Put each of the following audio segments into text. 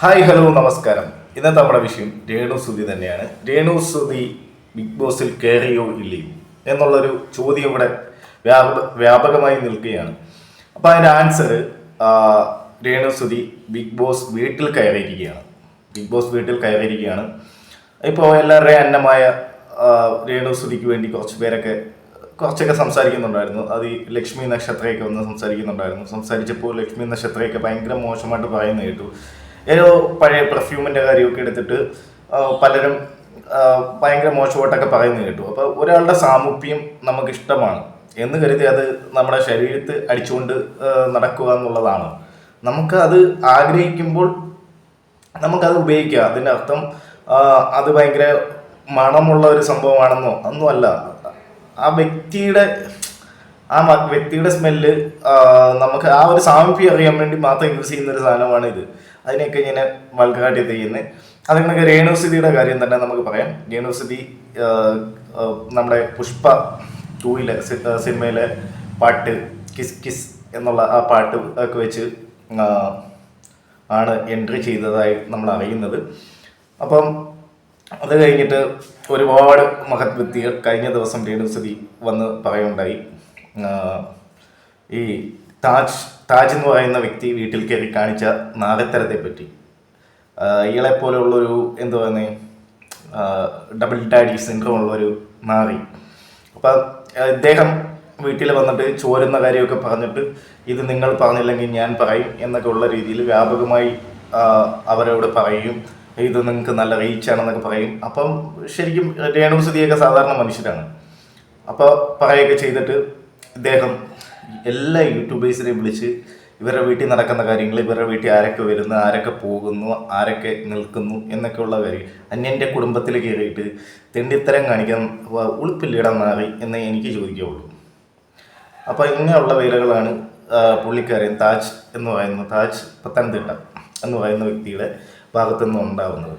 Hi hello നമസ്കാരം. ഇന്നത്തെ നമ്മുടെ വിഷയം രേണു സുതി തന്നെയാണ്. രേണു സുതി ബിഗ് ബോസിൽ കയറിയോ ഇല്ലയോ എന്നുള്ളൊരു ചോദ്യം ഇവിടെ വ്യാപ വ്യാപകമായി നിൽക്കുകയാണ്. അപ്പോൾ അതിന്റെ answer Renu Sudhi Bigg Boss വീട്ടിൽ കയറിയിരിക്കുകയാണ്. ബിഗ് ബോസ് വീട്ടിൽ കയറിയിരിക്കുകയാണ്. ഇപ്പോൾ എല്ലാവരുടെയും അന്നമായ രേണു സുതിക്ക് വേണ്ടി കുറച്ച് പേരൊക്കെ കുറച്ചൊക്കെ സംസാരിക്കുന്നുണ്ടായിരുന്നു. അത് ഈ ലക്ഷ്മി നക്ഷത്രയൊക്കെ ഒന്ന് സംസാരിക്കുന്നുണ്ടായിരുന്നു. സംസാരിച്ചപ്പോൾ ലക്ഷ്മി നക്ഷത്രയൊക്കെ ഭയങ്കര മോശമായിട്ട് പറയുന്ന കേട്ടു. ഏതോ പഴയ പെർഫ്യൂമിന്റെ കാര്യമൊക്കെ എടുത്തിട്ട് പലരും ഭയങ്കര മോശമായിട്ടൊക്കെ പറയുന്നത് കേട്ടു. അപ്പോൾ ഒരാളുടെ സാമൂപ്യം നമുക്ക് ഇഷ്ടമാണ് എന്ന് കരുതി അത് നമ്മുടെ ശരീരത്തിൽ അടിച്ചുകൊണ്ട് നടക്കുക എന്നുള്ളതാണ്. നമുക്ക് അത് ആഗ്രഹിക്കുമ്പോൾ നമുക്കത് ഉപയോഗിക്കുക അതിന്റെ അർത്ഥം അത് ഭയങ്കര മണമുള്ള ഒരു സംഭവമാണെന്നോ ഒന്നുമല്ല ആ വ്യക്തിയുടെ ആ വ്യക്തിയുടെ സ്മെല്ല് നമുക്ക് ആ ഒരു സാമീപ്യം അറിയാൻ വേണ്ടി മാത്രം യൂസ് ചെയ്യുന്ന ഒരു സാധനമാണ് ഇത് അതിനെയൊക്കെ ഇങ്ങനെ വൾഗാട്ടി ചെയ്യുന്നത്. അതുകൊണ്ട് രേണുസിതിയുടെ കാര്യം തന്നെ നമുക്ക് പറയാം. രേണുസിതി നമ്മുടെ പുഷ്പ ടൂയിലെ സിനിമയിലെ പാട്ട് കിസ് കിസ് എന്നുള്ള ആ പാട്ട് ഒക്കെ വെച്ച് ആണ് എൻട്രി ചെയ്തതായി നമ്മൾ അറിയുന്നത്. അപ്പം അത് കഴിഞ്ഞിട്ട് ഒരുപാട് മഹത് വ്യക്തികൾ കഴിഞ്ഞ ദിവസം രേണുസതി വന്ന് പറയുണ്ടായി ഈ താജ് താജ് എന്ന് പറയുന്ന വ്യക്തി വീട്ടിൽ കയറി കാണിച്ച നാഗത്തരത്തെ പറ്റി ഇയാളെ പോലെയുള്ളൊരു എന്താ പറയുന്നത് ഡബിൾ ഡാഡി സിൻഡ്രോം ഉള്ളൊരു നാറി. അപ്പം ഇദ്ദേഹം വീട്ടിൽ വന്നിട്ട് ചോരുന്ന കാര്യമൊക്കെ പറഞ്ഞിട്ട് ഇത് നിങ്ങൾ പറഞ്ഞില്ലെങ്കിൽ ഞാൻ പറയും എന്നൊക്കെ ഉള്ള രീതിയിൽ വ്യാപകമായി അവരോട് പറയും. ഇത് നിങ്ങൾക്ക് നല്ല റീച്ചാണെന്നൊക്കെ പറയും. അപ്പം ശരിക്കും രേണുസുതിയൊക്കെ സാധാരണ മനുഷ്യരാണ്. അപ്പോൾ പറയുകയൊക്കെ ചെയ്തിട്ട് ഇദ്ദേഹം എല്ലാ യൂട്യൂബേഴ്സിനെയും വിളിച്ച് ഇവരുടെ വീട്ടിൽ നടക്കുന്ന കാര്യങ്ങൾ ഇവരുടെ വീട്ടിൽ ആരൊക്കെ വരുന്നു ആരൊക്കെ പോകുന്നു ആരൊക്കെ നിൽക്കുന്നു എന്നൊക്കെയുള്ള കാര്യം. അന്യന്റെ കുടുംബത്തിൽ കയറിയിട്ട് തെണ്ടിത്തരം കാണിക്കാൻ ഉളുപ്പില്ലിടാൻ മാറി എന്നേ എനിക്ക് ചോദിക്കുകയുള്ളൂ. അപ്പോൾ ഇങ്ങനെയുള്ള വേലകളാണ് പുള്ളിക്കാരൻ താജ് എന്ന് പറയുന്ന താജ് പത്തനംതിട്ട എന്ന് പറയുന്ന വ്യക്തിയുടെ ഭാഗത്തു നിന്ന് ഉണ്ടാകുന്നത്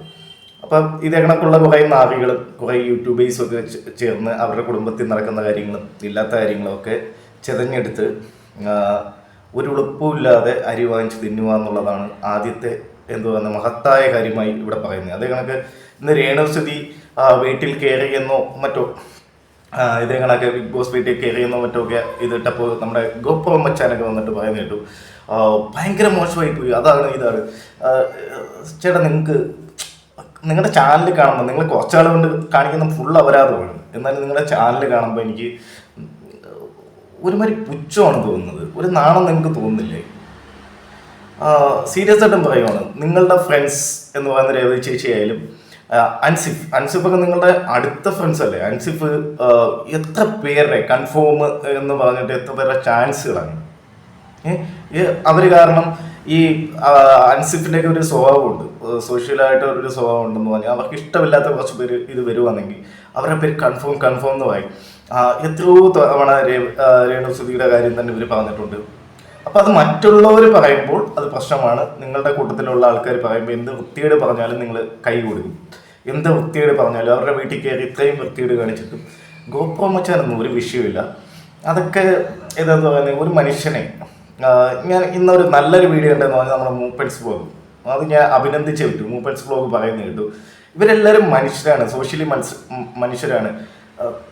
അപ്പം ഇത് കണക്കുള്ള കുറേ നാവികളും കുറേ യൂട്യൂബേഴ്സും ഒക്കെ ചേർന്ന് അവരുടെ കുടുംബത്തിൽ നടക്കുന്ന കാര്യങ്ങളും ഇല്ലാത്ത കാര്യങ്ങളും ഒക്കെ ചെതഞ്ഞെടുത്ത് ഒരു ഉളുപ്പുമില്ലാതെ അരി വാങ്ങിച്ച് തിന്നുക എന്നുള്ളതാണ് ആദ്യത്തെ എന്തോ പറയുന്ന മഹത്തായ കാര്യമായി ഇവിടെ പറയുന്നത്. അതേ കണക്ക് ഇന്ന് രേണുസ്ഥിതി വീട്ടിൽ കയറിയെന്നോ മറ്റോ ഇതേ കണക്ക് ബിഗ് ബോസ് വീട്ടിൽ കയറിയെന്നോ മറ്റോ ഒക്കെ ഇതിട്ടപ്പോൾ നമ്മുടെ ഗോപുരം മച്ചാനൊക്കെ വന്നിട്ട് പറയുന്നത് കേട്ടു. ഭയങ്കര മോശമായി പോയി. അതാണ് ഇതാണ്. ചേട്ടാ നിങ്ങൾക്ക് നിങ്ങളുടെ ചാനൽ കാണുമ്പോൾ നിങ്ങൾ കുറച്ചാൾ കൊണ്ട് കാണിക്കുന്ന ഫുൾ അപരാധമാണ്. എന്നാലും നിങ്ങളുടെ ചാനൽ കാണുമ്പോൾ എനിക്ക് ഒരുമാതിരി പുച്ഛമാണ് തോന്നുന്നത്. ഒരു നാണം നിങ്ങൾക്ക് തോന്നുന്നില്ലേ? സീരിയസ് ആയിട്ടും പറയുവാണ് നിങ്ങളുടെ ഫ്രണ്ട്സ് എന്ന് പറയുന്ന രേവതി ചേച്ചി ആയാലും അൻസിഫ്. അൻസിഫ് ഒക്കെ നിങ്ങളുടെ അടുത്ത ഫ്രണ്ട്സ് അല്ലേ? അൻസിഫ് എത്ര പേരുടെ കൺഫേം എന്ന് പറഞ്ഞിട്ട് എത്ര പേരുടെ ചാൻസുകളാണ് അവർ കാരണം ഈ അൻസിഫിന്റെയൊക്കെ ഒരു സ്വഭാവമുണ്ട്. സോഷ്യലായിട്ട് ഒരു സ്വഭാവം ഉണ്ടെന്ന് പറഞ്ഞാൽ അവർക്ക് ഇഷ്ടമില്ലാത്ത കുറച്ച് പേര് ഇത് വരുവാണെങ്കിൽ അവരുടെ പേര് കൺഫേം കൺഫേം എന്ന് പറയും. എത്രയോ തവണ രേണു സുധിയുടെ കാര്യം തന്നെ ഇവർ പറഞ്ഞിട്ടുണ്ട്. അപ്പൊ അത് മറ്റുള്ളവർ പറയുമ്പോൾ അത് പ്രശ്നമാണ്. നിങ്ങളുടെ കൂട്ടത്തിലുള്ള ആൾക്കാർ പറയുമ്പോൾ എന്ത് വൃത്തിയേട് പറഞ്ഞാലും നിങ്ങൾ കൈ കൊടുക്കും. എന്ത് വൃത്തിയേട് പറഞ്ഞാലും അവരുടെ വീട്ടിൽ കയറി ഇത്രയും വൃത്തിയേട് കാണിച്ചിട്ടും. ഗോപ്രോ മച്ചാനൊന്നും ഒരു വിഷയമില്ല അതൊക്കെ ഏതാന്ന് പറയുന്നത് ഒരു മനുഷ്യനെ ഞാൻ ഇന്നൊരു നല്ലൊരു വീഡിയോ ഉണ്ടെന്ന് പറഞ്ഞാൽ നമ്മുടെ മൂപ്പൻസ് ബ്ലോഗ്. അത് ഞാൻ അഭിനന്ദിച്ചു മൂപ്പൻസ് ബ്ലോഗ് പറയുന്നത് കേട്ടു. ഇവരെല്ലാവരും മനുഷ്യരാണ് സോഷ്യലി മനുഷ്യരാണ്.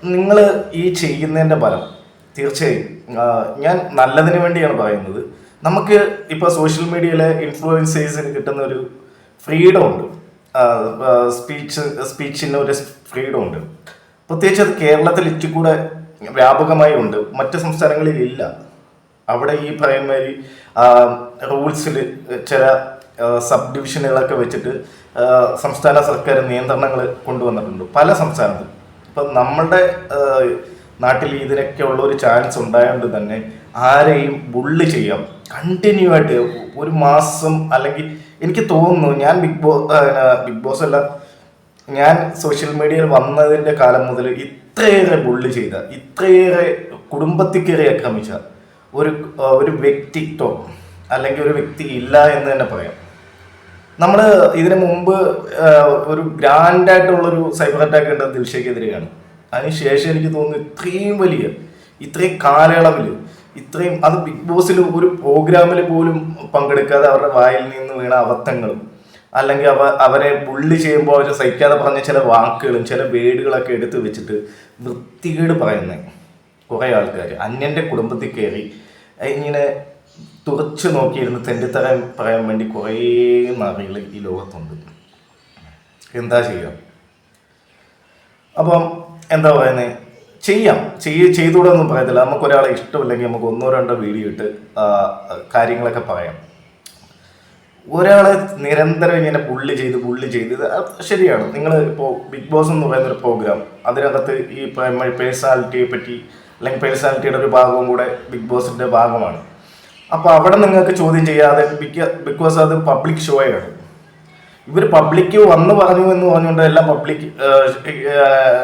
നിങ്ങൾ ഈ ചെയ്യുന്നതിന്റെ ഫലം തീർച്ചയായും ഞാൻ നല്ലതിന് വേണ്ടിയാണ് പറയുന്നത്. നമുക്ക് ഇപ്പോൾ സോഷ്യൽ മീഡിയയിലെ ഇൻഫ്ലുവൻസേഴ്സിന് കിട്ടുന്ന ഒരു ഫ്രീഡം ഉണ്ട്. സ്പീച്ച് സ്പീച്ചിന് ഒരു ഫ്രീഡം ഉണ്ട്. പ്രത്യേകിച്ച് അത് കേരളത്തിൽ ഇച്ചിരി കൂടെ വ്യാപകമായി ഉണ്ട്. മറ്റ് സംസ്ഥാനങ്ങളിൽ ഇല്ല. അവിടെ ഈ പ്രൈമറി റൂൾസിൽ ചില സബ് ഡിവിഷനുകളൊക്കെ വെച്ചിട്ട് സംസ്ഥാന സർക്കാർ നിയന്ത്രണങ്ങൾ കൊണ്ടുവന്നിട്ടുണ്ട്. പല സംസ്ഥാനത്തും. ഇപ്പം നമ്മളുടെ ആ, നാട്ടിൽ ഇതിനൊക്കെ ഉള്ള ഒരു ചാൻസ് ഉണ്ടായതുകൊണ്ട് തന്നെ ആരെയും ബുള്ളി ചെയ്യാം. കണ്ടിന്യൂ ആയിട്ട് ഒരു മാസം അല്ലെങ്കിൽ എനിക്ക് തോന്നുന്നു ഞാൻ ബിഗ് ബോസ് ബിഗ് ബോസ് അല്ല. ഞാൻ സോഷ്യൽ മീഡിയയിൽ വന്നതിന്റെ കാലം മുതൽ ഇത്രയേറെ ബുള്ളി ചെയ്ത ഇത്രയേറെ കുടുംബത്തിൽ കയറി ആക്രമിച്ച ഒരു ഒരു വ്യക്തിത്വം അല്ലെങ്കിൽ ഒരു വ്യക്തി ഇല്ല എന്ന് തന്നെ പറയാം. നമ്മൾ ഇതിനു മുമ്പ് ഒരു ഗ്രാൻഡ് ആയിട്ടുള്ളൊരു സൈബർ അറ്റാക്ക് ഉണ്ടത് ദിൽഷയ്ക്കെതിരെയാണ് അതിനുശേഷം എനിക്ക് തോന്നുന്നു ഇത്രയും വലിയ ഇത്രയും കാലയളവിൽ ഇത്രയും അത് ബിഗ് ബോസിൽ ഒരു പ്രോഗ്രാമിൽ പോലും പങ്കെടുക്കാതെ അവരുടെ വായിൽ നിന്ന് വീണ അബദ്ധങ്ങളും അല്ലെങ്കിൽ അവ അവരെ ബുള്ളി ചെയ്യുമ്പോൾ അവർ സഹിക്കാതെ പറഞ്ഞ ചില വാക്കുകളും ചില വേടുകളൊക്കെ എടുത്ത് വെച്ചിട്ട് വൃത്തികേട് പറയുന്നത് കുറേ ആൾക്കാർ അന്യന്റെ കുടുംബത്തിൽ കയറി ഇങ്ങനെ തുറച്ചു നോക്കിയിരുന്ന് തെണ്ടിത്തരം പറയാൻ വേണ്ടി കുറേ നാറികൾ ഈ ലോകത്തുണ്ട്. എന്താ ചെയ്യുക അപ്പം എന്താ പറയുന്നത് ചെയ്യാം. ചെയ്യ ചെയ്തുകൂടെയൊന്നും പറയത്തില്ല. നമുക്കൊരാളെ ഇഷ്ടമില്ലെങ്കിൽ നമുക്ക് ഒന്നോ രണ്ടോ വീഡിയോ ഇട്ട് കാര്യങ്ങളൊക്കെ പറയാം. ഒരാളെ നിരന്തരം ഇങ്ങനെ പുള്ളി ചെയ്ത് പുള്ളി ചെയ്ത് ശരിയാണ്. നിങ്ങൾ ഇപ്പോൾ ബിഗ് ബോസ് എന്ന് പറയുന്ന ഒരു പ്രോഗ്രാം അതിനകത്ത് ഈ പേഴ്സണാലിറ്റിയെ പറ്റി അല്ലെങ്കിൽ പേഴ്സണാലിറ്റിയുടെ ഒരു ഭാഗവും കൂടെ ബിഗ് ബോസിന്റെ ഭാഗമാണ്. അപ്പോൾ അവിടെ നിങ്ങൾക്ക് ചോദ്യം ചെയ്യാതെ ബിക്കോസ് അത് പബ്ലിക് ഷോയാണ് ഇവർ പബ്ലിക് വന്ന് പറഞ്ഞു എന്ന് പറഞ്ഞുകൊണ്ട് എല്ലാം പബ്ലിക്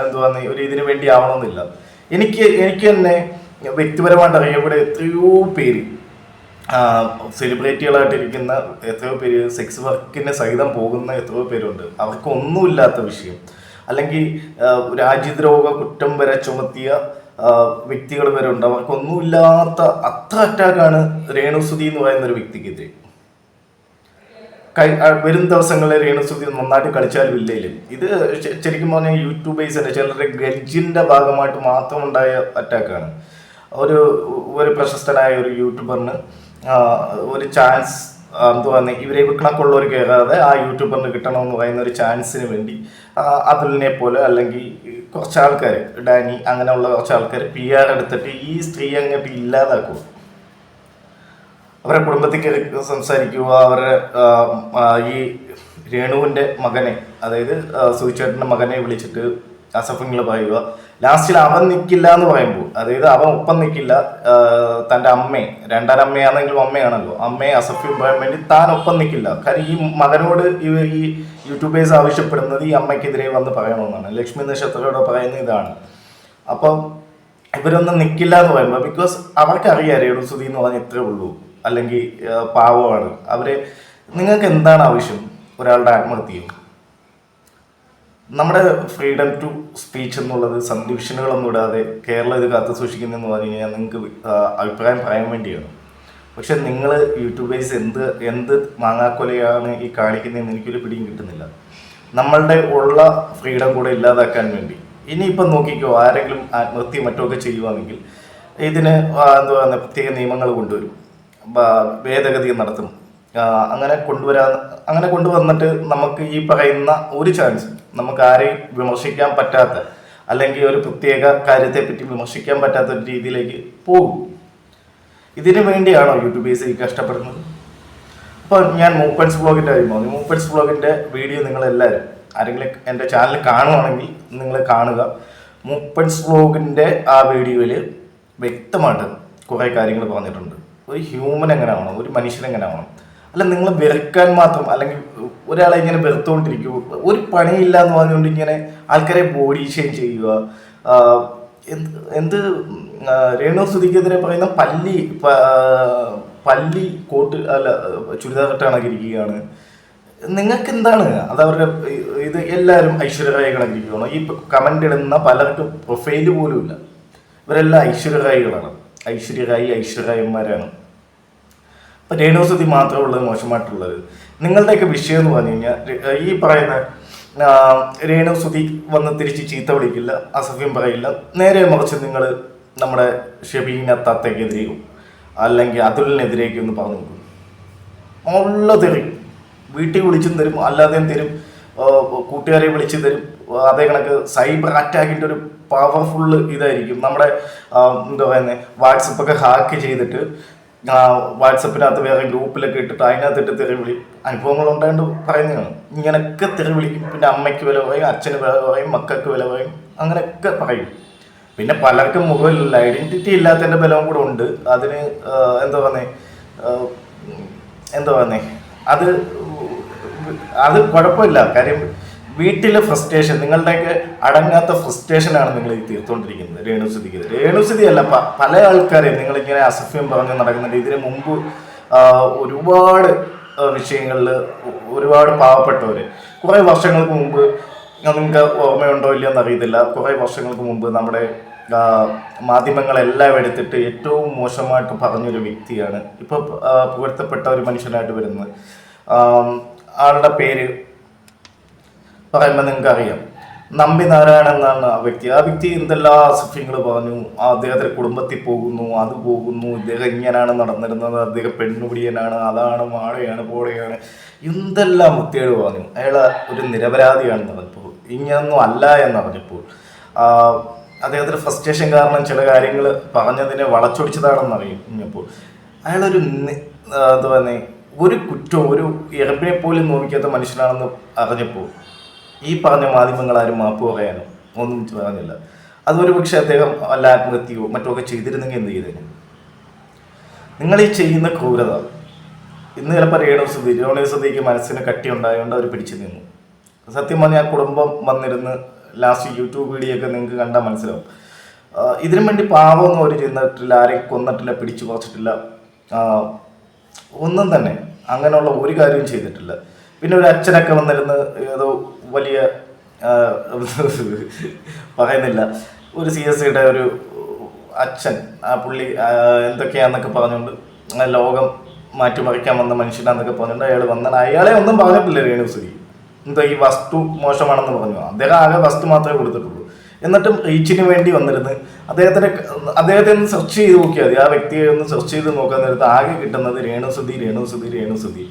എന്തുവാന്ന് ഒരു ഇതിനു വേണ്ടി ആവണമെന്നില്ല. എനിക്ക് എനിക്ക് തന്നെ വ്യക്തിപരമായിട്ട് അറിയപ്പെടെ എത്രയോ പേര് സെലിബ്രിറ്റികളായിട്ടിരിക്കുന്ന എത്രയോ പേര് സെക്സ് വർക്കിന് സഹിതം പോകുന്ന എത്രയോ പേരുണ്ട്. അവർക്കൊന്നുമില്ലാത്ത വിഷയം. അല്ലെങ്കിൽ രാജ്യദ്രോഹ കുറ്റം വരെ ചുമത്തിയ വ്യക്തികൾ വരെ ഉണ്ട്. അവർക്കൊന്നുമില്ലാത്ത അത്ര അറ്റാക്കാണ് രേണുസുതി എന്ന് പറയുന്ന ഒരു വ്യക്തിക്കെതിരെ. വരും ദിവസങ്ങളിൽ രേണുസുതി നന്നായിട്ട് കളിച്ചാലും ഇല്ലെങ്കിലും ഇത് ശരിക്കും പറഞ്ഞാൽ യൂട്യൂബേഴ്സിന്റെ ചിലരുടെ ഗഡ്ജിന്റെ ഭാഗമായിട്ട് മാത്രം ഉണ്ടായ അറ്റാക്കാണ് ഒരു ഒരു പ്രശസ്തനായ ഒരു യൂട്യൂബറിന് ഒരു ചാൻസ് എന്ത് എന്തുവാ ഇവരെ വിൽക്കണക്കുള്ളവർ കയറാതെ ആ യൂട്യൂബറിന് കിട്ടണമെന്ന് പറയുന്ന ഒരു ചാൻസിന് വേണ്ടി അതുലിനെ പോലെ അല്ലെങ്കിൽ കുറച്ച് ആൾക്കാർ ഡാനി അങ്ങനെയുള്ള കുറച്ച് ആൾക്കാർ പി ആർ എടുത്തിട്ട് ഈ സ്ത്രീ അങ്ങോട്ട് ഇല്ലാതാക്കും. അവരെ കുടുംബത്തിൽ സംസാരിക്കുക ആ, ഈ രേണുവിന്റെ മകനെ അതായത് സുചേട്ടന്റെ മകനെ വിളിച്ചിട്ട് അസഫങ്ങൾ പറയുക. ലാസ്റ്റിൽ അവൻ നിൽക്കില്ല എന്ന് പറയുമ്പോൾ അതായത് അവൻ ഒപ്പം നിൽക്കില്ല തന്റെ അമ്മയെ രണ്ടരമ്മയാണെങ്കിലും അമ്മയാണല്ലോ. അമ്മയെ അസഫ്യം പറയാൻ വേണ്ടി താൻ ഒപ്പം നിൽക്കില്ല കാര്യം ഈ മകനോട് ഈ യൂട്യൂബേഴ്സ് ആവശ്യപ്പെടുന്നത് ഈ അമ്മയ്ക്കെതിരെ വന്ന് പറയണമെന്നാണ്. ലക്ഷ്മി നക്ഷത്രയോട് പറയുന്ന ഇതാണ്. അപ്പം ഇവരൊന്നും നിൽക്കില്ല എന്ന് പറയുമ്പോൾ ബിക്കോസ് അവർക്കറിയാം രേണു സുധി എന്ന് പറഞ്ഞാൽ ഇത്രേ ഉള്ളൂ. അല്ലെങ്കിൽ പാവമാണ്. അവർ നിങ്ങൾക്ക് എന്താണ് ആവശ്യം? ഒരാളുടെ ആത്മഹത്യയും? നമ്മുടെ ഫ്രീഡം ടു സ്പീച്ച് എന്നുള്ളത് സബ്ഡിവിഷനുകളൊന്നും ഇടാതെ കേരളം ഇത് കാത്തു സൂക്ഷിക്കുന്നതെന്ന് പറഞ്ഞു കഴിഞ്ഞാൽ നിങ്ങൾക്ക് അഭിപ്രായം പറയാൻ വേണ്ടിയാണ്. പക്ഷെ നിങ്ങൾ യൂട്യൂബേഴ്സ് എന്ത് എന്ത് മാങ്ങാക്കൊലയാണ് ഈ കാണിക്കുന്നതെന്ന് എനിക്കൊരു പിടിയും കിട്ടുന്നില്ല. നമ്മളുടെ ഉള്ള ഫ്രീഡം കൂടെ ഇല്ലാതാക്കാൻ വേണ്ടി. ഇനിയിപ്പം നോക്കിക്കോ ആരെങ്കിലും ആത്മഹത്യ മറ്റൊക്കെ ചെയ്യുവാണെങ്കിൽ ഇതിന് എന്താ പറയുക പ്രത്യേക നിയമങ്ങൾ കൊണ്ടുവരും. ഭേദഗതി നടത്തും. അങ്ങനെ കൊണ്ടുവരാ അങ്ങനെ കൊണ്ടുവന്നിട്ട് നമുക്ക് ഈ പറയുന്ന ഒരു ചാൻസ് നമുക്ക് ആരെയും വിമർശിക്കാൻ പറ്റാത്ത അല്ലെങ്കിൽ ഒരു പ്രത്യേക കാര്യത്തെ പറ്റി വിമർശിക്കാൻ പറ്റാത്ത ഒരു രീതിയിലേക്ക് പോകും. ഇതിനു വേണ്ടിയാണോ യൂട്യൂബേഴ്സ് ഈ കഷ്ടപ്പെടുന്നത്? അപ്പോൾ ഞാൻ മൂപ്പൻസ് ബ്ലോഗിന്റെ കാര്യം പറഞ്ഞു. മൂപ്പൻസ് ബ്ലോഗിന്റെ വീഡിയോ നിങ്ങളെല്ലാവരും ആരെങ്കിലും എന്റെ ചാനൽ കാണുവാണെങ്കിൽ നിങ്ങൾ കാണുക. മൂപ്പൻസ് ബ്ലോഗിന്റെ ആ വീഡിയോയിൽ വ്യക്തമായിട്ട് കുറേ കാര്യങ്ങൾ പറഞ്ഞിട്ടുണ്ട്. ഒരു ഹ്യൂമൻ എങ്ങനെ ആവണം ഒരു മനുഷ്യൻ എങ്ങനെ ആവണം അല്ല നിങ്ങൾ വെറുക്കാൻ മാത്രം അല്ലെങ്കിൽ ഒരാളെ ഇങ്ങനെ വെറുത്തോണ്ടിരിക്കും ഒരു പണിയില്ല എന്ന് പറഞ്ഞുകൊണ്ട് ഇങ്ങനെ ആൾക്കാരെ ബോഡി ഷെയിം ചെയ്യുക. എന്ത് എന്ത് രേണു സുധിക്കെതിരെ പറയുന്ന പല്ലി പല്ലി കോട്ട് അല്ല ചുരിദാർ ഇട്ടാണ് ഇരിക്കുകയാണ്. നിങ്ങൾക്ക് എന്താണ് അത് അവരുടെ ഇത് എല്ലാവരും ഐശ്വര്യറായി കണക്കിരിക്കുകയാണ് ഈ കമന്റ് ഇടുന്ന പലർക്കും പ്രൊഫൈൽ പോലും ഇല്ല. ഇവരെല്ലാം ഐശ്വര്യറായികളാണ് ഐശ്വര്യറായി ഐശ്വര്യന്മാരാണ് അപ്പൊ രേണുസുതി മാത്രമേ ഉള്ളത് മോശമായിട്ടുള്ളത്. നിങ്ങളുടെയൊക്കെ വിഷയം എന്ന് പറഞ്ഞു കഴിഞ്ഞാൽ ഈ പറയുന്ന രേണു സുതി വന്ന് തിരിച്ച് ചീത്ത വിളിക്കില്ല അസഭ്യം പറയില്ല നേരെ മറിച്ച് നിങ്ങൾ നമ്മുടെ ഷെബീന തത്തയ്ക്കെതിരെയും അല്ലെങ്കിൽ അതുലിനെതിരെയൊക്കെ ഒന്ന് പറഞ്ഞു നോക്കും ഉള്ള തെറിയും വീട്ടിൽ വിളിച്ചും തരും അല്ലാതെയും തരും? കൂട്ടുകാരെ വിളിച്ചു തരും. അതേ കണക്ക് സൈബർ അറ്റാക്കിന്റെ ഒരു പവർഫുള്ള് ഇതായിരിക്കും. നമ്മുടെ എന്താ പറയുന്നത് വാട്സപ്പൊക്കെ ഹാക്ക് ചെയ്തിട്ട് വാട്സപ്പിനകത്ത് വേറെ ഗ്രൂപ്പിലൊക്കെ ഇട്ടിട്ട് അതിനകത്തിട്ട് തെറി വിളി അനുഭവങ്ങൾ ഉണ്ടായിട്ട് പറയുന്നതാണ്. ഇങ്ങനെയൊക്കെ തെറി വിളിക്കും പിന്നെ അമ്മയ്ക്ക് വില പറയും അച്ഛന് വില പറയും മക്കൾക്ക് വില പറയും അങ്ങനെയൊക്കെ പറയും. പിന്നെ പലർക്കും മുകളിലുള്ള ഐഡന്റിറ്റി ഇല്ലാത്തതിന്റെ ബലവും കൂടെ ഉണ്ട്. അതിന് എന്താ പറയുന്നേ എന്താ പറയുന്നേ അത് അത് കുഴപ്പമില്ല. കാര്യം വീട്ടിലെ ഫ്രസ്ട്രേഷൻ നിങ്ങളുടെയൊക്കെ അടങ്ങാത്ത ഫ്രസ്ട്രേഷനാണ് നിങ്ങൾ ഈ തീർത്തുകൊണ്ടിരിക്കുന്നത്. രേണുസ്ഥിതിക്ക് രേണുസ്ഥിതി അല്ല പല ആൾക്കാരെയും നിങ്ങളിങ്ങനെ അസഭ്യം പറഞ്ഞ് നടക്കുന്നുണ്ട്. ഇതിനു മുമ്പ് ഒരുപാട് വിഷയങ്ങളിൽ ഒരുപാട് പാവപ്പെട്ടവർ കുറേ വർഷങ്ങൾക്ക് മുമ്പ് നിങ്ങൾക്ക് ഓർമ്മയുണ്ടോ ഇല്ലയോ എന്നറിയത്തില്ല കുറേ വർഷങ്ങൾക്ക് മുമ്പ് നമ്മുടെ മാധ്യമങ്ങളെല്ലാം എടുത്തിട്ട് ഏറ്റവും മോശമായിട്ട് പറഞ്ഞൊരു വ്യക്തിയാണ്. ഇപ്പോൾ പുകഴ്ത്തപ്പെട്ട ഒരു മനുഷ്യനായിട്ട് വരുന്നത്. ആളുടെ പേര് പറയുമ്പോൾ നിങ്ങൾക്ക് അറിയാം നമ്പി നാരായണൻ എന്നാണ് ആ വ്യക്തി. ആ വ്യക്തി എന്തെല്ലാം അസഭ്യങ്ങൾ പറഞ്ഞു. അദ്ദേഹത്തിന്റെ കുടുംബത്തിൽ പോകുന്നു അത് പോകുന്നു. ഇദ്ദേഹം ഇങ്ങനെയാണ് നടന്നിരുന്നത്. അദ്ദേഹം പെണ്ണുപിടിയനാണ് അതാണ് മാടയാണ് പോടെയാണ് എന്തെല്ലാം വൃത്തിയോട് പറഞ്ഞു. അയാൾ ഒരു നിരപരാധിയാണെന്ന് പറഞ്ഞപ്പോൾ ഇങ്ങനൊന്നും അല്ല എന്ന് പറഞ്ഞപ്പോൾ അദ്ദേഹത്തിന്റെ ഫ്രസ്ട്രേഷൻ കാരണം ചില കാര്യങ്ങൾ പറഞ്ഞതിനെ വളച്ചൊടിച്ചതാണെന്ന് അറിയുമ്പോൾ അയാളൊരു എന്താ പറയുന്നത് ഒരു കുറ്റവും ഒരു ഇറപ്പിനെ പോലും നോവിക്കാത്ത മനുഷ്യനാണെന്ന് അറിഞ്ഞപ്പോൾ ഈ പറഞ്ഞ മാധ്യമങ്ങൾ ആരും മാപ്പ് പറയാനോ? ഒന്നും പറഞ്ഞില്ല. അതൊരു പക്ഷേ അദ്ദേഹം വല്ല ആത്മഹത്യയോ മറ്റോ ഒക്കെ ചെയ്തിരുന്നെങ്കിൽ എന്ത് ചെയ്തേനെ? നിങ്ങൾ ഈ ചെയ്യുന്ന ക്രൂരത ഇന്ന് ചിലപ്പോൾ രേണുസുതി രേണുസുതിക്ക് മനസ്സിന് കട്ടി ഉണ്ടായതുകൊണ്ട് അവർ പിടിച്ചു നിന്നു. സത്യം പറഞ്ഞാൽ കുടുംബം വന്നിരുന്ന് ലാസ്റ്റ് യൂട്യൂബ് വീഡിയോ ഒക്കെ നിങ്ങൾക്ക് കണ്ടാൽ മനസ്സിലാവും. ഇതിനു വേണ്ടി പാവമൊന്നും അവർ ചെന്നിട്ടില്ല ആരെയും കൊന്നിട്ടില്ല പിടിച്ചു കുറച്ചിട്ടില്ല ഒന്നും തന്നെ അങ്ങനെയുള്ള ഒരു കാര്യവും ചെയ്തിട്ടില്ല. പിന്നെ ഒരു അച്ഛനൊക്കെ വന്നിരുന്ന് ഏതോ വലിയ പറയുന്നില്ല. ഒരു സി എസ് സിയുടെ ഒരു അച്ഛൻ ആ പുള്ളി എന്തൊക്കെയാന്നൊക്കെ പറഞ്ഞുകൊണ്ട് ലോകം മാറ്റിമറിക്കാൻ വന്ന മനുഷ്യനാന്നൊക്കെ പറഞ്ഞുകൊണ്ട് അയാൾ വന്നാൽ അയാളെ ഒന്നും പറഞ്ഞിട്ടില്ല രേണുസുരി. എന്തോ ഈ വസ്തു മോശമാണെന്ന് പറഞ്ഞു. അദ്ദേഹം ആകെ വസ്തു മാത്രമേ കൊടുത്തിട്ടുള്ളൂ. എന്നിട്ടും റീച്ചിന് വേണ്ടി വന്നിരുന്ന് അദ്ദേഹത്തിന് അദ്ദേഹത്തെ ഒന്ന് സെർച്ച് ചെയ്ത് നോക്കിയാൽ മതി. ആ വ്യക്തിയെ ഒന്ന് സെർച്ച് ചെയ്ത് നോക്കാൻ നേരത്ത് ആകെ കിട്ടുന്നത് രേണുസുതി രേണുസുതി രേണുസുതി.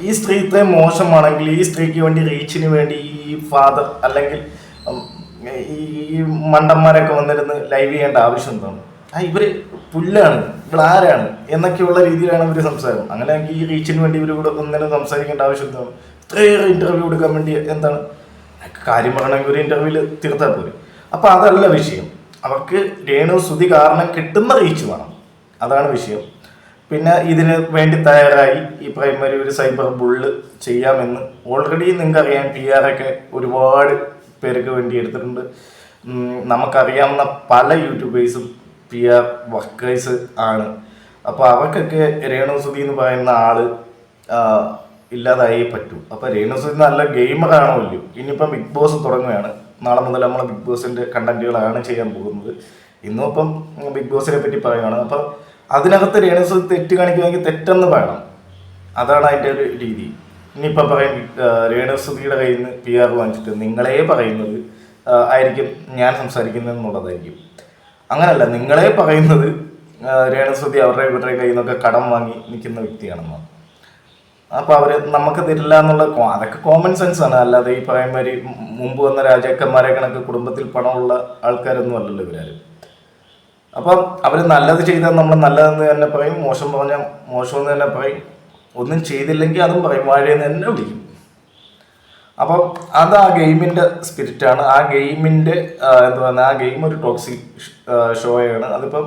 ഈ സ്ത്രീ ഇത്രയും മോശമാണെങ്കിൽ ഈ സ്ത്രീക്ക് വേണ്ടി റീച്ചിന് വേണ്ടി ഈ ഫാദർ അല്ലെങ്കിൽ ഈ മണ്ടന്മാരൊക്കെ വന്നിരുന്ന് ലൈവ് ചെയ്യേണ്ട ആവശ്യം എന്താണ്? ആ ഇവർ പുല്ലാണ് ഇവളാരാണ് എന്നൊക്കെയുള്ള രീതിയിലാണ് ഇവർ സംസാരം. അങ്ങനെയെങ്കിൽ ഈ റീച്ചിന് വേണ്ടി ഇവർ കൂടെ ഒന്നിനും സംസാരിക്കേണ്ട ആവശ്യം എന്താണ്? ഇത്രയേറെ ഇന്റർവ്യൂ എടുക്കാൻ വേണ്ടി എന്താണ്? കാര്യം പറയണമെങ്കിൽ ഒരു ഇന്റർവ്യൂവിൽ തീർത്താൽ പോരെ. അപ്പൊ അതല്ല വിഷയം. അവർക്ക് രേണു സ്തുതി കാരണം കിട്ടുന്ന റീച്ച് വേണം. അതാണ് വിഷയം. പിന്നെ ഇതിന് വേണ്ടി തയ്യാറായി ഈ പ്രൈമറി ഒരു സൈബർ ബുള്ള് ചെയ്യാമെന്ന്. ഓൾറെഡി നിങ്ങൾക്ക് അറിയാം പി ആർ ഒക്കെ ഒരുപാട് പേർക്ക് വേണ്ടി എടുത്തിട്ടുണ്ട്. നമുക്കറിയാവുന്ന പല യൂട്യൂബേഴ്സും പി ആർ വർക്കേഴ്സ് ആണ്. അപ്പോൾ അവർക്കൊക്കെ രേണുസുതി എന്ന് പറയുന്ന ആൾ ഇല്ലാതായേ പറ്റൂ. അപ്പോൾ രേണുസുതി നല്ല ഗെയിമറാണോ ആണല്ലോ ഇനിയിപ്പം ബിഗ് ബോസ് തുടങ്ങുകയാണ്. നാളെ മുതൽ നമ്മൾ ബിഗ് ബോസിന്റെ കണ്ടന്റുകളാണ് ചെയ്യാൻ പോകുന്നത്. ഇന്നും ഇപ്പം ബിഗ് ബോസിനെ പറ്റി പറയുകയാണ് അപ്പം അതിനകത്ത് രേണുസ് തെറ്റ് കാണിക്കുമെങ്കിൽ തെറ്റെന്ന് വേണം അതാണ് അതിന്റെ ഒരു രീതി. ഇനിയിപ്പോൾ പറയും രേണുസുതിയുടെ കയ്യിൽ നിന്ന് പി ആർ വാങ്ങിച്ചിട്ട് നിങ്ങളെ പറയുന്നത് ആയിരിക്കും ഞാൻ സംസാരിക്കുന്നത് എന്നുള്ളതായിരിക്കും. അങ്ങനല്ല നിങ്ങളെ പറയുന്നത് രേണുസുതി അവരുടെ ഇവരുടെ കയ്യിൽ നിന്നൊക്കെ കടം വാങ്ങി നിൽക്കുന്ന വ്യക്തിയാണെന്ന് അപ്പോൾ അവർ നമുക്ക് തരില്ല എന്നുള്ള അതൊക്കെ കോമൺ സെൻസ് ആണ്. അല്ലാതെ ഈ പറയുന്ന മാതിരി മുമ്പ് വന്ന രാജാക്കന്മാരെ കണക്ക് കുടുംബത്തിൽ പണമുള്ള ആൾക്കാരൊന്നും അല്ലല്ലോ ഇവരാരും. അപ്പം അവർ നല്ലത് ചെയ്താൽ നമ്മൾ നല്ലതെന്ന് തന്നെ പറയും മോശം പറഞ്ഞാൽ മോശമെന്ന് തന്നെ പറയും. ഒന്നും ചെയ്തില്ലെങ്കിൽ അതും പറയും വാഴയെന്ന് തന്നെ വിളിക്കും. അപ്പം അത് ആ ഗെയിമിന്റെ സ്പിരിറ്റാണ്. ആ ഗെയിമിന്റെ എന്താ പറയുക ആ ഗെയിം ഒരു ടോക്സിക് ഷോയാണ്. അതിപ്പം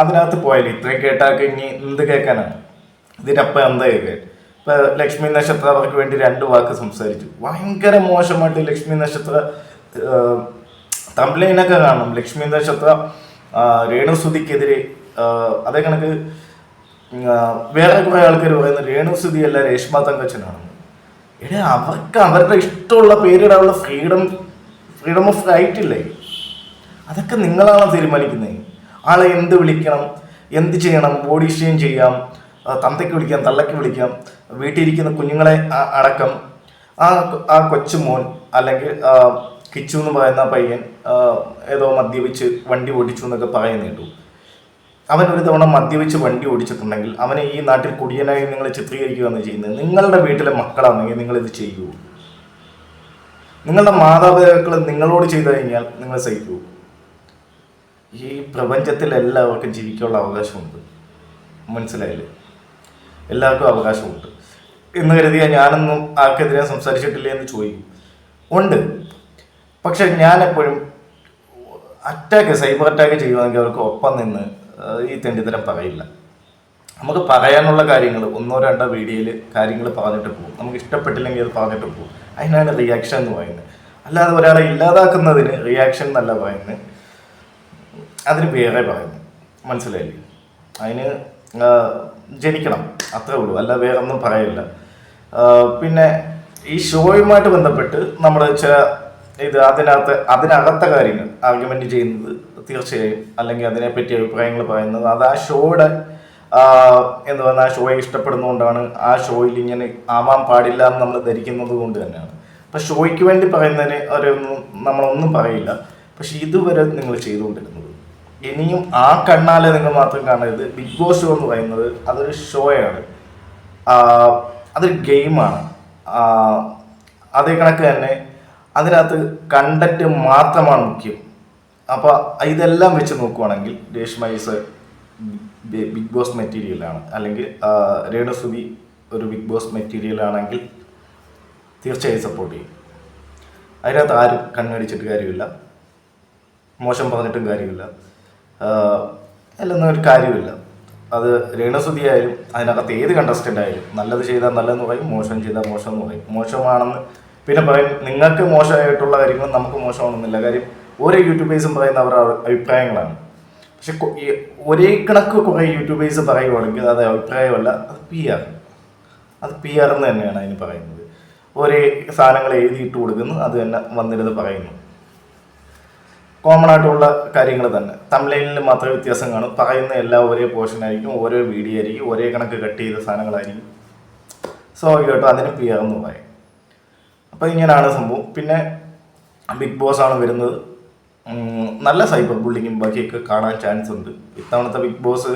അതിനകത്ത് പോയാലും ഇത്രയും കേട്ടാൽ ഇനി എന്ത് കേൾക്കാനാണ്? ഇതിനപ്പം എന്താ കേൾക്കാൻ ഇപ്പം ലക്ഷ്മി നക്ഷത്ര അവർക്ക് വേണ്ടി രണ്ട് വാക്ക് സംസാരിച്ചു. ഭയങ്കര മോശമായിട്ട് ലക്ഷ്മി നക്ഷത്ര തമ്പ്ലൈനൊക്കെ കാണണം ലക്ഷ്മി നക്ഷത്ര രേണുസുതിക്കെതിരെ അതേ കണക്ക് വേറെ കുറെ ആൾക്കാർ പറയുന്നത് രേണുസുതി അല്ല രേഷ്മ തങ്കച്ചനാണ്. എടേ അവർക്ക് അവരുടെ ഇഷ്ടമുള്ള പേരിടാനുള്ള ഫ്രീഡം ഫ്രീഡം ഓഫ് റൈറ്റ് ഇല്ലേ? അതൊക്കെ നിങ്ങളാണ് തീരുമാനിക്കുന്നത് ആളെ എന്ത് വിളിക്കണം എന്ത് ചെയ്യണം ബോഡി ഷെയിം ചെയ്യാം തന്തയ്ക്ക് വിളിക്കാം തള്ളയ്ക്ക് വിളിക്കാം വീട്ടിലിരിക്കുന്ന കുഞ്ഞുങ്ങളെ അടക്കം ആ ആ കൊച്ചുമോൻ അല്ലെങ്കിൽ കിച്ചു എന്ന് പറയുന്ന പയ്യൻ ഏതോ മദ്യപിച്ച് വണ്ടി ഓടിച്ചു എന്നൊക്കെ പറയുന്ന കേട്ടു. അവൻ ഒരു തവണ മദ്യപിച്ച് വണ്ടി ഓടിച്ചിട്ടുണ്ടെങ്കിൽ അവനെ ഈ നാട്ടിൽ കുടിയനായി നിങ്ങൾ ചിത്രീകരിക്കുകയാണ് ചെയ്യുന്നത്. നിങ്ങളുടെ വീട്ടിലെ മക്കളാണെങ്കിൽ നിങ്ങൾ ഇത് ചെയ്യൂ. നിങ്ങളുടെ മാതാപിതാക്കൾ നിങ്ങളോട് ചെയ്തു കഴിഞ്ഞാൽ നിങ്ങൾ സഹിക്കൂ. ഈ പ്രപഞ്ചത്തിൽ എല്ലാവർക്കും ജീവിക്കാനുള്ള അവകാശമുണ്ട്. മനസ്സിലായില്ലേ? എല്ലാവർക്കും അവകാശമുണ്ട്. എന്ന് കരുതിയാൽ ഞാനൊന്നും ആർക്കെതിരെ സംസാരിച്ചിട്ടില്ല എന്ന് ചോദിക്കും. ഉണ്ട്. പക്ഷെ ഞാൻ എപ്പോഴും അറ്റാക്ക് സൈബർ അറ്റാക്ക് ചെയ്യുവാണെങ്കിൽ അവർക്ക് ഒപ്പം നിന്ന് ഈ തെണ്ടിത്തരം പറയില്ല. നമുക്ക് പറയാനുള്ള കാര്യങ്ങൾ ഒന്നോ രണ്ടോ വീഡിയോയിൽ കാര്യങ്ങൾ പറഞ്ഞിട്ട് പോകും. നമുക്ക് ഇഷ്ടപ്പെട്ടില്ലെങ്കിൽ അത് പറഞ്ഞിട്ട് പോകും. അതിനാണ് റിയാക്ഷൻ എന്ന് പറയുന്നത്. അല്ലാതെ ഒരാളെ ഇല്ലാതാക്കുന്നതിന് റിയാക്ഷൻ എന്നല്ല പറയുന്നത്. അതിന് വേറെ പറയുന്നു. മനസ്സിലായില്ലേ? അതിന് ജനിക്കണം. അത്രേ ഉള്ളൂ. അല്ല വേറെ ഒന്നും പറയില്ല പിന്നെ ഈ ഷോയുമായിട്ട് ബന്ധപ്പെട്ട് നമ്മൾ ചില ഇത് അതിനകത്ത് അതിനകത്തെ കാര്യങ്ങൾ ആർഗ്യുമെന്റ് ചെയ്യുന്നത് തീർച്ചയായും അല്ലെങ്കിൽ അതിനെപ്പറ്റി അഭിപ്രായങ്ങൾ പറയുന്നത്. അത് ആ ഷോയുടെ എന്ന് പറഞ്ഞാൽ ആ ഷോയെ ഇഷ്ടപ്പെടുന്നതുകൊണ്ടാണ് ആ ഷോയിൽ ഇങ്ങനെ ആവാൻ പാടില്ല എന്ന് നമ്മൾ ധരിക്കുന്നത് കൊണ്ട് തന്നെയാണ്. അപ്പം ഷോയ്ക്ക് വേണ്ടി പറയുന്നതിന് അവരൊന്നും നമ്മളൊന്നും പറയില്ല. പക്ഷെ ഇതുവരെ നിങ്ങൾ ചെയ്തുകൊണ്ടിരുന്നത്. ഇനിയും ആ കണ്ണാലെ നിങ്ങൾ മാത്രം കാണരുത്. ബിഗ് ബോസ് ഷോ എന്ന് പറയുന്നത് അതൊരു ഷോയാണ് അതൊരു ഗെയിമാണ് അതേ കണക്ക് തന്നെ അതിനകത്ത് കണ്ടന്റ് മാത്രമാണ് മുഖ്യം. അപ്പോൾ ഇതെല്ലാം വെച്ച് നോക്കുവാണെങ്കിൽ രേഷ്മ ഈസ് ബിഗ് ബോസ് മെറ്റീരിയലാണ് അല്ലെങ്കിൽ രേണുസുബി ഒരു ബിഗ് ബോസ് മെറ്റീരിയൽ ആണെങ്കിൽ തീർച്ചയായും സപ്പോർട്ട് ചെയ്യും. അതിനകത്ത് ആരും കണ്ണടിച്ചിട്ട് കാര്യമില്ല. മോശം പറഞ്ഞിട്ടും കാര്യമില്ല. അല്ലൊന്നും ഒരു കാര്യമില്ല. അത് രേണസുതി ആയാലും അതിനകത്ത് ഏത് കണ്ടസ്റ്റന്റ് ആയാലും നല്ലത് ചെയ്താൽ നല്ലതെന്ന് പറയും മോശം ചെയ്താൽ മോശം എന്ന് പറയും. മോശമാണെന്ന് പിന്നെ പറയും നിങ്ങൾക്ക് മോശമായിട്ടുള്ള കാര്യങ്ങളും നമുക്ക് മോശമാണെന്നില്ല. കാര്യം ഓരോ യൂട്യൂബേഴ്സും പറയുന്ന അവരുടെ അഭിപ്രായങ്ങളാണ്. പക്ഷെ ഒരേ കണക്ക് കുറേ യൂട്യൂബേഴ്സ് പറയുവാണെങ്കിൽ അത് അഭിപ്രായമല്ല അത് പി ആർ അത് പി ആർ എന്ന് തന്നെയാണ് അതിന് പറയുന്നത്. ഒരേ സാധനങ്ങൾ എഴുതിയിട്ട് കൊടുക്കുന്നു അത് തന്നെ വന്നിരുന്ന് പറയുന്നു. കോമൺ ആയിട്ടുള്ള കാര്യങ്ങൾ തന്നെ. തമിഴിൽ മാത്രമേ വ്യത്യാസം കാണും. പറയുന്ന എല്ലാ ഒരേ പോർഷൻ ആയിരിക്കും ഓരോ വീഡിയോ ആയിരിക്കും ഒരേ കണക്ക് കട്ട് ചെയ്ത സാധനങ്ങളായിരിക്കും. സ്വാഭാവികമായിട്ടും അതിന് പി ആർ എന്ന് പറയും. അപ്പോൾ ഇങ്ങനെയാണ് സംഭവം. പിന്നെ ബിഗ് ബോസ് ആണ് വരുന്നത്. നല്ല സൈബർ ബുള്ളിങ്ങും ബാക്കിയൊക്കെ കാണാൻ ചാൻസ് ഉണ്ട്. ഇത്തവണത്തെ ബിഗ് ബോസ്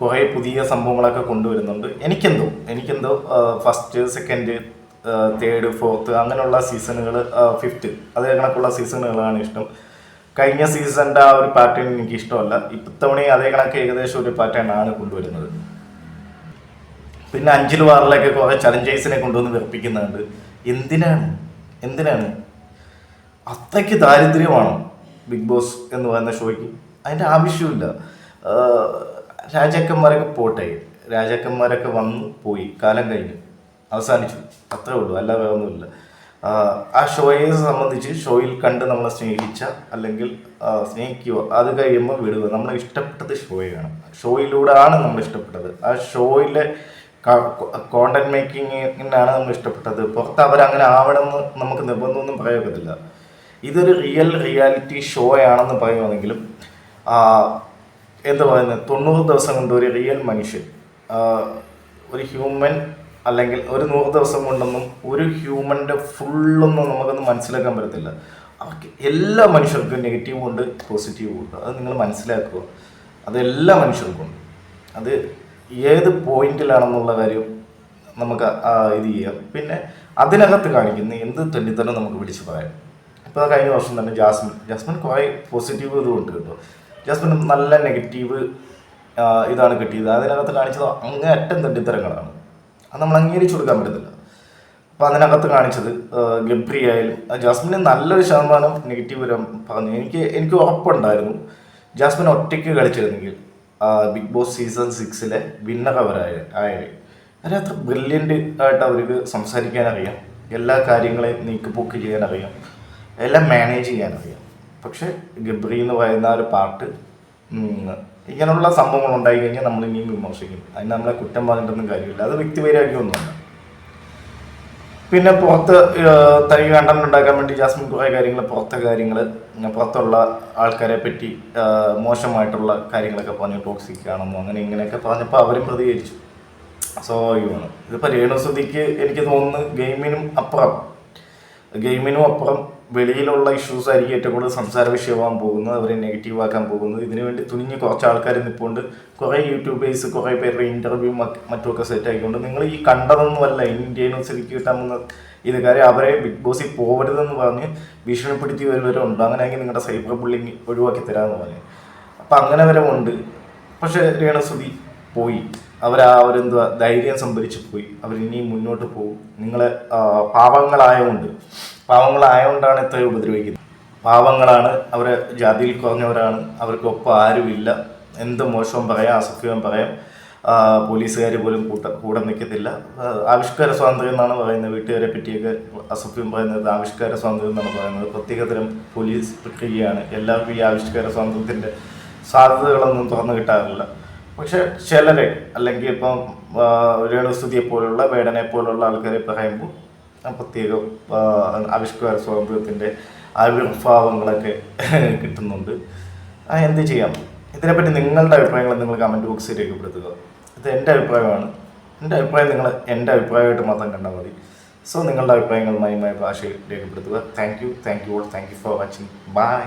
കുറേ പുതിയ സംഭവങ്ങളൊക്കെ കൊണ്ടുവരുന്നുണ്ട്. എനിക്കെന്തോ എനിക്കെന്തോ ഫസ്റ്റ് സെക്കൻഡ് തേർഡ് ഫോർത്ത് അങ്ങനെയുള്ള സീസണുകൾ ഫിഫ്ത്ത് അതേ കണക്കുള്ള സീസണുകളാണ് ഇഷ്ടം. കഴിഞ്ഞ സീസണിന്റെ ആ ഒരു പാറ്റേൺ എനിക്ക് ഇഷ്ടമല്ല ഇത്തവണയും അതേ കണക്ക് ഏകദേശം ഒരു പാറ്റേൺ ആണ് കൊണ്ടുവരുന്നത്. പിന്നെ അഞ്ചിൽ വാറിലൊക്കെ കുറേ ചലഞ്ചേഴ്സിനെ കൊണ്ടുവന്ന് വെറുപ്പിക്കുന്നുണ്ട്. എന്തിനാണ്? എന്തിനാണ്? അത്രയ്ക്ക് ദാരിദ്ര്യമാണോ ബിഗ് ബോസ് എന്ന് പറയുന്ന ഷോയ്ക്ക്. അതിന്റെ ആവശ്യമില്ല രാജാക്കന്മാരൊക്കെ പോട്ടെ. രാജാക്കന്മാരൊക്കെ വന്ന് പോയി കാലം കഴിഞ്ഞു. അവസാനിച്ചു. അത്രേ ഉള്ളൂ. അല്ല ഒന്നുമില്ല. ആ ഷോയെ സംബന്ധിച്ച് ഷോയിൽ കണ്ട് നമ്മളെ സ്നേഹിച്ച അല്ലെങ്കിൽ സ്നേഹിക്കുകയോ സ്നേഹിക്കുക അത് കഴിയുമ്പോൾ വിടുക. നമ്മളെ ഇഷ്ടപ്പെട്ടത് ഷോയാണ് ഷോയിലൂടെ ആണ് നമ്മൾ ഇഷ്ടപ്പെട്ടത്. ആ ഷോയിലെ കോണ്ടന്റ് മേക്കിങ്ങിനാണ് നമ്മൾ ഇഷ്ടപ്പെട്ടത്. പുറത്ത് അവരങ്ങനെ ആവണമെന്ന് നമുക്ക് നിർബന്ധമൊന്നും പറയാൻ ഇതൊരു റിയൽ റിയാലിറ്റി ഷോ ആണെന്ന് പറയുവാണെങ്കിലും എന്താ പറയുന്നത് തൊണ്ണൂറ് ദിവസം കൊണ്ട് ഒരു റിയൽ മനുഷ്യൻ ഒരു ഹ്യൂമൻ അല്ലെങ്കിൽ ഒരു നൂറ് ദിവസം കൊണ്ടൊന്നും ഒരു ഹ്യൂമന്റെ ഫുള്ളൊന്നും നമുക്കൊന്നും മനസ്സിലാക്കാൻ പറ്റത്തില്ല. അവർക്ക് എല്ലാ മനുഷ്യർക്കും നെഗറ്റീവും ഉണ്ട് പോസിറ്റീവും ഉണ്ട്. അത് നിങ്ങൾ മനസ്സിലാക്കുക. അത് എല്ലാ മനുഷ്യർക്കും ഉണ്ട്. അത് ഏത് പോയിന്റിലാണെന്നുള്ള കാര്യം നമുക്ക് ഇത് ചെയ്യാം. പിന്നെ അതിനകത്ത് കാണിക്കുന്ന എന്ത് തെണ്ടിത്തന്നെ നമുക്ക് വിളിച്ച് പറയാം. ഇപ്പോൾ കഴിഞ്ഞ വർഷം തന്നെ ജാസ്മിൻ ജാസ്മിൻ കുറേ പോസിറ്റീവ് ഇതുമുണ്ട് കേട്ടോ. ജാസ്മിൻ നല്ല നെഗറ്റീവ് ഇതാണ് കിട്ടിയത്. അതിനകത്ത് കാണിച്ചത് അങ്ങേ അറ്റം തെണ്ടിത്തരങ്ങളാണ്. അത് നമ്മൾ അംഗീകരിച്ചു കൊടുക്കാൻ പറ്റത്തില്ല. അപ്പോൾ അതിനകത്ത് കാണിച്ചത് ഗബ്രി ആയാലും ജാസ്മിന് നല്ലൊരു ശതമാനം നെഗറ്റീവ് വരാൻ പറഞ്ഞു. എനിക്ക് എനിക്ക് ഉറപ്പുണ്ടായിരുന്നു. ജാസ്മിൻ ഒറ്റയ്ക്ക് കളിച്ചിരുന്നെങ്കിൽ ബിഗ് ബോസ് സീസൺ സിക്സിലെ വിന്നർ അവരായ ആയത്. അതിനകത്ത് ബ്രില്യന്റ് ആയിട്ട് അവർക്ക് സംസാരിക്കാൻ അറിയാം എല്ലാ കാര്യങ്ങളെയും നീക്കുപോക്ക് ചെയ്യാൻ അറിയാം എല്ലാം മാനേജ് ചെയ്യാൻ അറിയാം പക്ഷേ ഗബ്രി എന്ന് പറയുന്ന ഒരു പാട്ട് ഇങ്ങനെയുള്ള സംഭവങ്ങൾ ഉണ്ടായി കഴിഞ്ഞാൽ നമ്മളിനിയും വിമർശിക്കും. അതിന് നമ്മളെ കുറ്റം പറഞ്ഞിട്ടൊന്നും കാര്യമില്ല. അത് വ്യക്തിവൈരാഗ്യമൊന്നുമല്ല പിന്നെ പുറത്ത് തനിക്ക് കണ്ടന്റ് ഉണ്ടാക്കാൻ വേണ്ടി ജാസ്മിൻ കുറെ കാര്യങ്ങൾ പുറത്തെ കാര്യങ്ങൾ പുറത്തുള്ള ആൾക്കാരെ പറ്റി മോശമായിട്ടുള്ള കാര്യങ്ങളൊക്കെ പറഞ്ഞു ടോക്സിക് ആണെന്നോ അങ്ങനെ ഇങ്ങനെയൊക്കെ പറഞ്ഞപ്പോൾ അവരും പ്രതികരിച്ചു. സ്വാഭാവികമാണ് ഇതിപ്പോൾ രേണുസുതിക്ക് എനിക്ക് തോന്നുന്നു ഗെയിമിനും അപ്പുറം. ഗെയിമിനും അപ്പുറം വെളിയിലുള്ള ഇഷ്യൂസ് ആയിരിക്കും ഏറ്റവും കൂടുതൽ സംസാര വിഷയമാകാൻ പോകുന്നത് അവരെ നെഗറ്റീവ് ആക്കാൻ പോകുന്നത്. ഇതിനു വേണ്ടി തുനിഞ്ഞ് കുറച്ച് ആൾക്കാർ നിൽപ്പുണ്ട് കുറേ യൂട്യൂബേഴ്സ് കുറേ പേരുടെ ഇന്റർവ്യൂ മറ്റുമൊക്കെ സെറ്റ് ആയിക്കൊണ്ട് നിങ്ങൾ ഈ കണ്ടതൊന്നുമല്ല ഇന്ത്യയിൽ ന്യൂസിലേക്ക് കിട്ടാൻ പോകുന്ന ഇത് കാര്യം അവരെ ബിഗ് ബോസിൽ പോകരുതെന്ന് പറഞ്ഞ് ഭീഷണിപ്പെടുത്തി വരുന്നവരുണ്ട് അങ്ങനെയെങ്കിൽ നിങ്ങളുടെ സൈബർ ബുള്ളിങ് ഒഴിവാക്കി തരാമെന്ന് പറഞ്ഞു. അപ്പം അങ്ങനെ വരെ ഉണ്ട്. പക്ഷേ രേണസുതി പോയി. അവർ ആ ഒരു എന്താ ധൈര്യം സംഭരിച്ച് പോയി. അവർ ഇനിയും മുന്നോട്ട് പോകും. നിങ്ങളെ പാപങ്ങളായതുകൊണ്ട് പാവങ്ങളായതുകൊണ്ടാണ് ഇത്രയും ഉപദ്രവിക്കുന്നത്. പാവങ്ങളാണ് അവരെ ജാതിയിൽ കുറഞ്ഞവരാണ് അവർക്കൊപ്പം ആരുമില്ല. എന്ത് മോശവും പറയാം അസഭ്യവും പറയാം. പോലീസുകാർ പോലും കൂട്ട കൂടെ നിൽക്കത്തില്ല. ആവിഷ്കാര സ്വാതന്ത്ര്യം എന്നാണ് പറയുന്നത്. വീട്ടുകാരെ പറ്റിയൊക്കെ അസഭ്യം പറയുന്നത് ആവിഷ്കാര സ്വാതന്ത്ര്യം എന്നാണ് പറയുന്നത്. പ്രത്യേകതരം പോലീസ് പ്രക്രിയയാണ്. എല്ലാവർക്കും ഈ ആവിഷ്കാര സ്വാതന്ത്ര്യത്തിന്റെ സാധ്യതകളൊന്നും തുറന്നു കിട്ടാറില്ല. പക്ഷെ ചിലരെ അല്ലെങ്കിൽ ഇപ്പം രേണുസ്തുതിയെ പോലുള്ള വേടനെ പോലുള്ള ആൾക്കാരെ പറയുമ്പോൾ പ്രത്യേക ആവിഷ്കാര സ്വാതന്ത്ര്യത്തിന്റെ ആവിർഭാവങ്ങളൊക്കെ കിട്ടുന്നുണ്ട്. എന്ത് ചെയ്യാം? ഇതിനെപ്പറ്റി നിങ്ങളുടെ അഭിപ്രായങ്ങൾ നിങ്ങൾ കമന്റ് ബോക്സിൽ രേഖപ്പെടുത്തുക. ഇത് എന്റെ അഭിപ്രായമാണ്. എന്റെ അഭിപ്രായം നിങ്ങൾ എന്റെ അഭിപ്രായമായിട്ട് മാത്രം കണ്ടാൽ മതി. സോ നിങ്ങളുടെ അഭിപ്രായങ്ങൾ മാന്യമായ ഭാഷയിൽ രേഖപ്പെടുത്തുക. Thank you thank you all thank you for watching bye